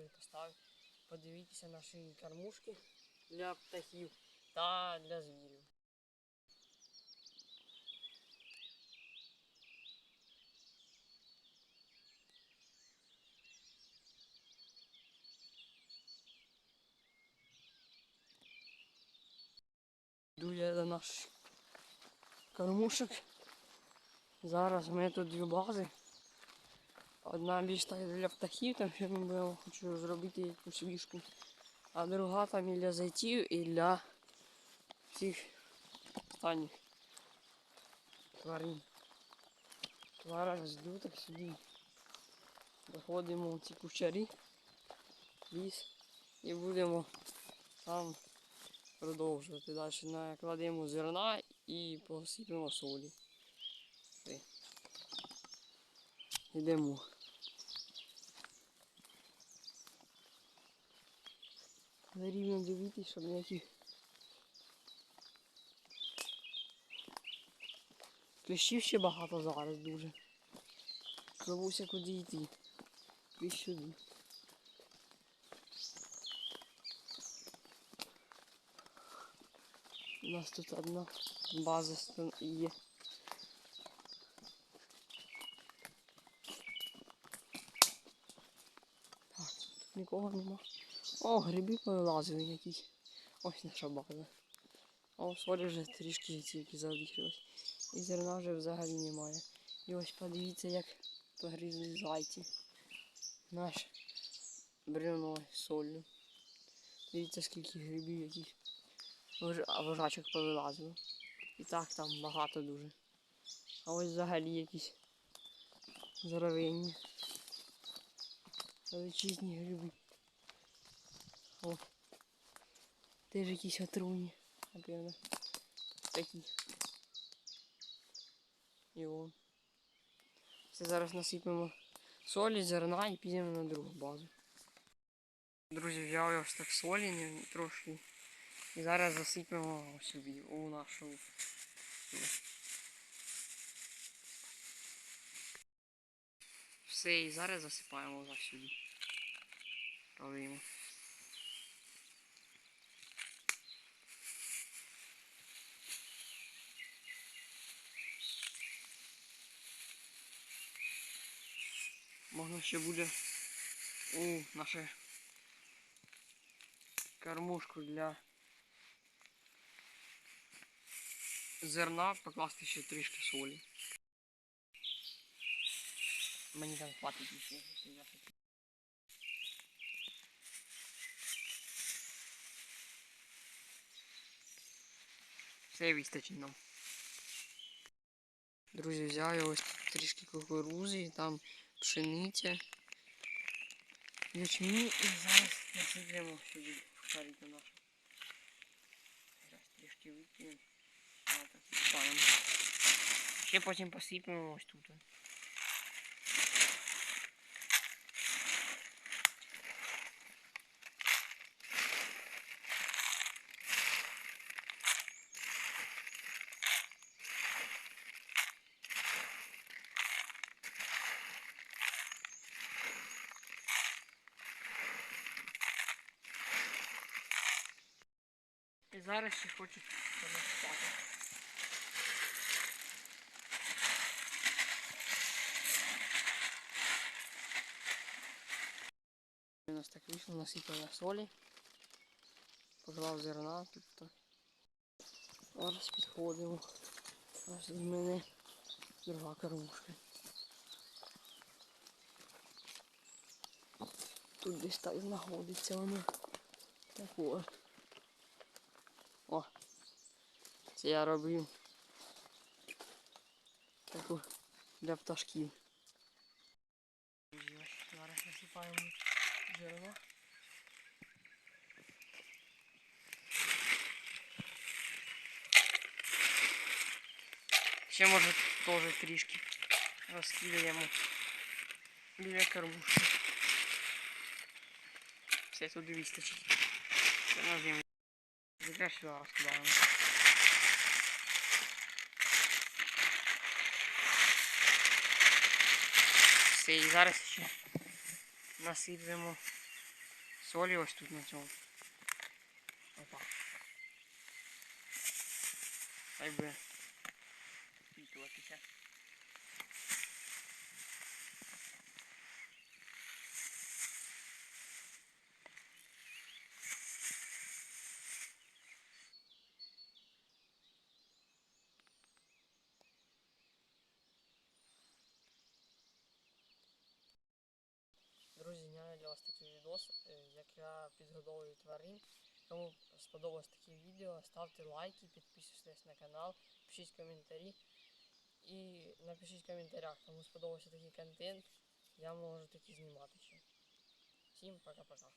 Вітька вже. Подивіться наші кормушки для птахів та для звірів. Йду я до наших кормушок. Зараз мене тут дві бази. Одна більш так для птахів, там ще ми хочу зробити якусь вішку. А друга там і для зайців, і для всіх останніх тварин. Зараз йду так сюди. Доходимо в ці кущарі, ліс і будемо там продовжувати. Далі накладемо зерна і посипемо солі. Йдемо. За рівнем дивитись, щоб ніяких кліщів ще багато зараз дуже. Забувся куди йти. І сюди. У нас тут одна база є. Так, тут нікого нема. О, гриби повилазили якісь. Ось наша база. О, солі вже трішки тільки завіхрилось. І зерна вже взагалі немає. І ось подивіться, як погрізли зайці. Наш бревно солью. Дивіться, скільки грибів вож- а вожачок повилазило. І так там багато дуже. А ось взагалі якісь здоровенні. Величезні гриби. О. Теж якісь отруйні, напевно. Такі. І о. Це зараз насипемо солі, зерна і підемо на другу базу. Друзі, взяв я ось так солі трошки. І зараз засипемо собі у нашу. Все, і зараз засипаємо вже сюди. Пролиємо. Можна ще буде у наше кормушку для зерна покласти ще трішки солі. Мені там хватить ще. Все вистачить нам. Друзі, взяв я ось трішки кукурузи, там пшениця. Ячмінь і зараз насиплемо сюди шарики наші. Зараз трішки викинемо. Ще потім посипемо ось тут. Зараз ще хочуть розпати. У нас так вийшло, насипали солі. Поклав зерна так. Зараз підходимо. Ось в мене друга кормушка. Тут десь так знаходиться воно. Такое. О, це я роблю таку для пташків. Зараз насипаємо зерно. Ще може теж трішки розкидаємо біля кормушки. Все туди вистачить. Це на землю. Зря сюди розкидаємо. Все, і зараз ще насиплемо солі ось тут на цьому. Опа. Хай би впітуватися. Друзі, я для вас такий відос, е, як я підгодовую тварин. Кому сподобалось таке відео, ставте лайки, підписуйтесь на канал, пишіть коментарі. І напишіть в коментарях, кому сподобався такий контент, я можу такий знімати ще. Всім пока-пока.